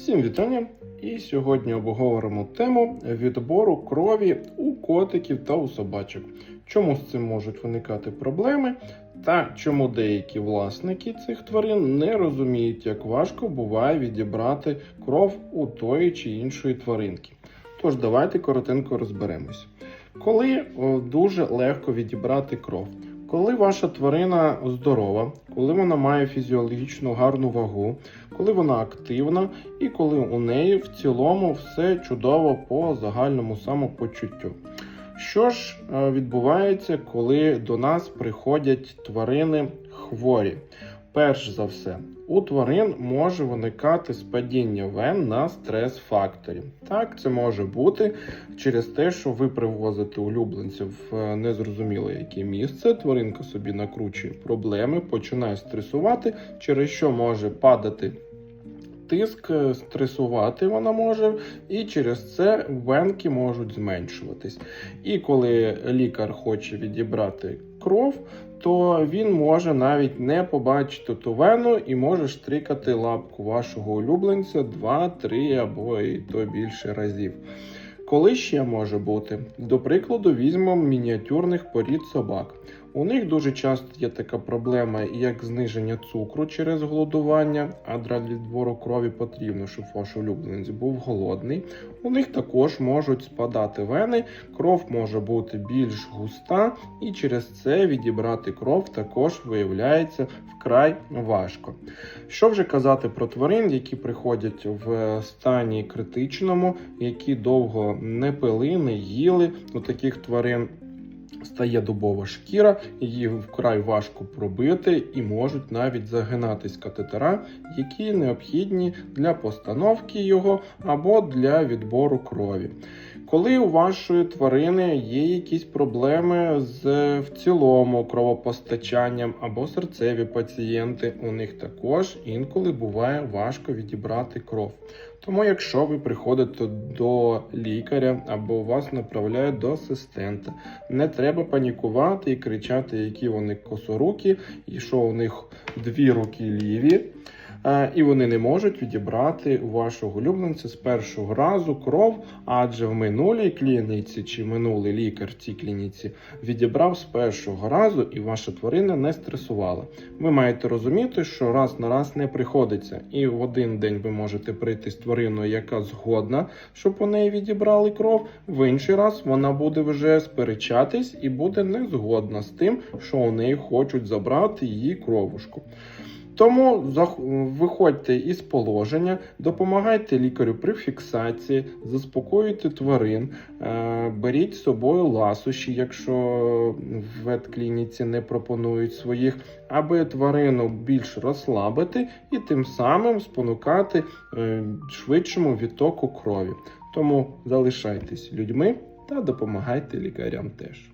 Всім вітання! І сьогодні обговоримо тему відбору крові у котиків та у собачок. Чому з цим можуть виникати проблеми, та чому деякі власники цих тварин не розуміють, як важко буває відібрати кров у тої чи іншої тваринки. Тож давайте коротенько розберемось. Коли дуже легко відібрати кров, коли ваша тварина здорова, коли вона має фізіологічну гарну вагу, коли вона активна і коли у неї в цілому все чудово по загальному самопочуттю. Що ж е, відбувається, коли до нас приходять тварини хворі? Перш за все, у тварин може виникати спадіння вен на стрес-факторі. Так, це може бути через те, що ви привозите улюбленців в незрозуміле яке місце. Тваринка собі накручує проблеми, починає стресувати, через що може падати. Тиск е, стресувати вона може, і через це венки можуть зменшуватись. І коли лікар хоче відібрати кров, то він може навіть не побачити ту вену і може штрикати лапку вашого улюбленця 2, 3 або і то більше разів. Коли ще може бути? До прикладу, візьмемо мініатюрних порід собак. У них дуже часто є така проблема, як зниження цукру через голодування, а для відбору крові потрібно, щоб ваш улюбленець був голодний. У них також можуть спадати вени, кров може бути більш густа, і через це відібрати кров також виявляється вкрай важко. Що вже казати про тварин, які приходять в стані критичному, які довго не пили, не їли. У таких тварин стає дубова шкіра, її вкрай важко пробити і можуть навіть загинатись катетера, які необхідні для постановки його або для відбору крові. Коли у вашої тварини є якісь проблеми з в цілому кровопостачанням або серцеві пацієнти, у них також інколи буває важко відібрати кров. Тому, якщо ви приходите до лікаря або вас направляють до асистента, не треба панікувати і кричати, які вони косорукі, і що у них дві руки ліві. Е, І вони не можуть відібрати у вашого улюбленця з першого разу кров, адже в минулій клініці чи минулий лікар цій клініці відібрав з першого разу, і ваша тварина не стресувала. Ви маєте розуміти, що раз на раз не приходиться, і в один день ви можете прийти з твариною, яка згодна, щоб у неї відібрали кров. В інший раз вона буде вже сперечатись і буде не згодна з тим, що у неї хочуть забрати її кровушку. Тому виходьте із положення, допомагайте лікарю при фіксації, заспокоюйте тварин, е, беріть з собою ласощі, якщо в ветклініці не пропонують своїх, аби тварину більш розслабити і тим самим спонукати е, швидшому відтоку крові. Тому залишайтесь людьми та допомагайте лікарям теж.